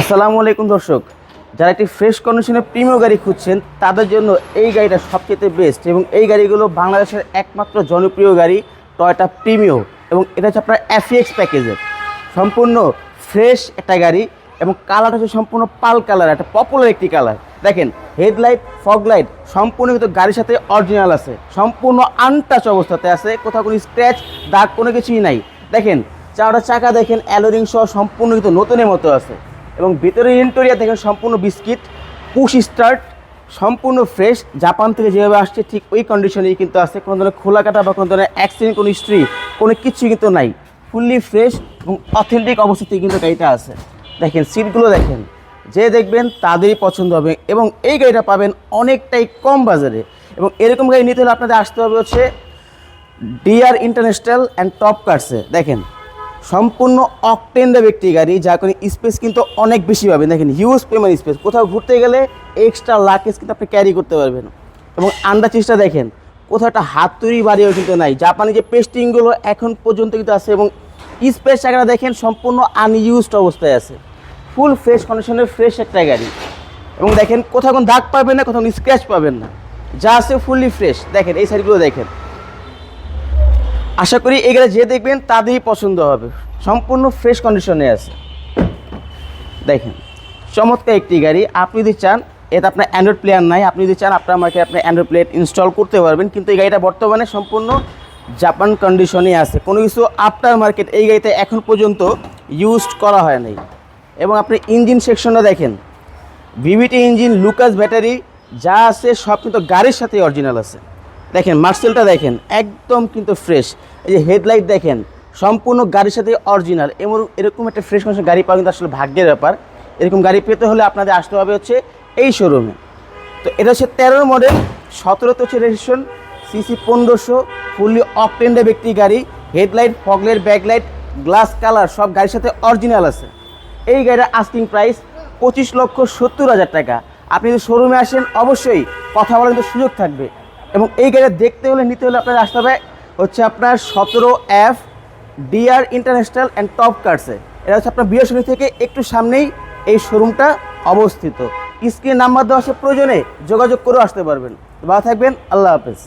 আসসালামু আলাইকুম দর্শক। যারা একটি ফ্রেশ কন্ডিশনে প্রিমিয় গাড়ি খুঁজছেন, তাদের জন্য এই গাড়িটা সবচেয়ে বেস্ট এবং এই গাড়িগুলো বাংলাদেশের একমাত্র জনপ্রিয় গাড়ি টয়টা প্রিমিয় এবং এটা হচ্ছে আপনার এফিএক্স প্যাকেজের সম্পূর্ণ ফ্রেশ একটা গাড়ি এবং কালারটা হচ্ছে সম্পূর্ণ পাল কালার একটা পপুলার একটি কালার দেখেন হেডলাইট ফগ লাইট সম্পূর্ণ কিন্তু গাড়ির সাথে অরিজিনাল আছে। সম্পূর্ণ আনটাচ অবস্থাতে আছে, কোথাও কোনো স্ক্র্যাচ দাগ কোনো কিছুই নাই। দেখেন, চারটা চাকা দেখেন অ্যালোরিং সহ সম্পূর্ণ কিন্তু নতুনের মতো আছে। এবং ভিতরে ইন্টেরিয়ার দেখেন সম্পূর্ণ বিস্কিট পুশ স্টার্ট সম্পূর্ণ ফ্রেশ জাপান থেকে যেভাবে আসছে, ঠিক ওই কন্ডিশনেই কিন্তু আসছে কোনো ধরনের খোলা কাটা বা কোনো ধরনের অ্যাক্সিডেন্ট কোনো হিস্ট্রি কোনো কিছুই কিন্তু নাই। ফুললি ফ্রেশ এবং অথেন্টিক অবস্থাতেই কিন্তু গাড়িটা আছে। দেখেন সিটগুলো দেখেন। যে দেখবেন, তাদেরই পছন্দ হবে এবং এই গাড়িটা পাবেন অনেকটাই কম বাজারে। এবং এরকম গাড়ি নিতে হলে আপনাদের আসতে হবে হচ্ছে ডিআর ইন্টারন্যাশনাল অ্যান্ড টপ কার্সে দেখেন সম্পূর্ণ অকটেন্ডার একটি গাড়ি, যার কোনো স্পেস কিন্তু অনেক বেশি পাবেন দেখেন হিউজ পরিমাণ স্পেস কোথাও ঘুরতে গেলে এক্সট্রা লাকেজ কিন্তু আপনি ক্যারি করতে পারবেন। এবং আন্ডার চিজটা দেখেন, কোথাও একটা হাত তৈরি বাড়িও কিন্তু নাই। জাপানি যে পেস্টিংগুলো এখন পর্যন্ত কিন্তু আছে এবং স্পেস জায়গাটা দেখেন, সম্পূর্ণ আনইউজড অবস্থায় আছে। ফুল ফ্রেশ কন্ডিশনের ফ্রেশ একটা গাড়ি। এবং দেখেন, কোথাও কোনো দাগ পাবেন না, কোথাও স্ক্র্যাচ পাবেন না। যা আছে ফুললি ফ্রেশ দেখেন, এই সাইডগুলো দেখেন। আশা করি এগুলো যে দেখবেন তাদেরই পছন্দ হবে। সম্পূর্ণ ফ্রেশ কন্ডিশনে আছে। দেখেন, চমৎকার একটি গাড়ি। আপনি যদি চান, এটা আপনার অ্যান্ড্রয়েড প্লেয়ার নাই, আপনি যদি চান, আপনার মার্কেটে আপনি অ্যান্ড্রয়েড প্লেয়ার ইনস্টল করতে পারবেন, কিন্তু এই গাড়িটা বর্তমানে সম্পূর্ণ জাপান কন্ডিশনে আছে। কোনো কিছু আফটার মার্কেট এই গাড়িতে এখন পর্যন্ত ইউজ করা হয় নাই। এবং আপনি ইঞ্জিন সেকশনটা দেখেন। ভিভিটি ইঞ্জিন লুকাস ব্যাটারি যা আছে সব কিন্তু গাড়ির সাথে অরিজিনাল আছে। দেখেন, মার্সেলটা দেখেন, একদম কিন্তু ফ্রেশ এই যে হেডলাইট দেখেন, সম্পূর্ণ গাড়ির সাথে অরিজিনাল এবং এরকম একটা ফ্রেশ কন্ডিশন গাড়ি পাওয়া কিন্তু আসলে ভাগ্যের ব্যাপার। এরকম গাড়ি পেতে হলে আপনাদের আসতে হবে হচ্ছে এই শোরুমে তো এটা হচ্ছে তেরো মডেল সতেরোতে হচ্ছে রেজিস্ট্রেশন সিসি পনেরোশো ফুললি অকটেন্ডে ব্যক্তি গাড়ি headlight fog light backlight glass colour সব গাড়ির সাথে অরিজিনাল আছে। এই গাড়ির আস্কিং প্রাইস পঁচিশ লক্ষ সত্তর হাজার টাকা। আপনি যদি শোরুমে আসেন, অবশ্যই কথা বলার কিন্তু সুযোগ থাকবে। এবং এই গাড়ি দেখতে হলে, নিতে হলে আপনার আসতে হবে হচ্ছে আপনার সতেরো F DR international and top কার্সে এটা হচ্ছে আপনার বৃহস্পতি থেকে একটু সামনেই এই শোরুমটা অবস্থিত। স্ক্রিন নাম্বার দেওয়া আছে, প্রয়োজনে যোগাযোগ করেও আসতে পারবেন। ভালো থাকবেন, আল্লাহ হাফেজ।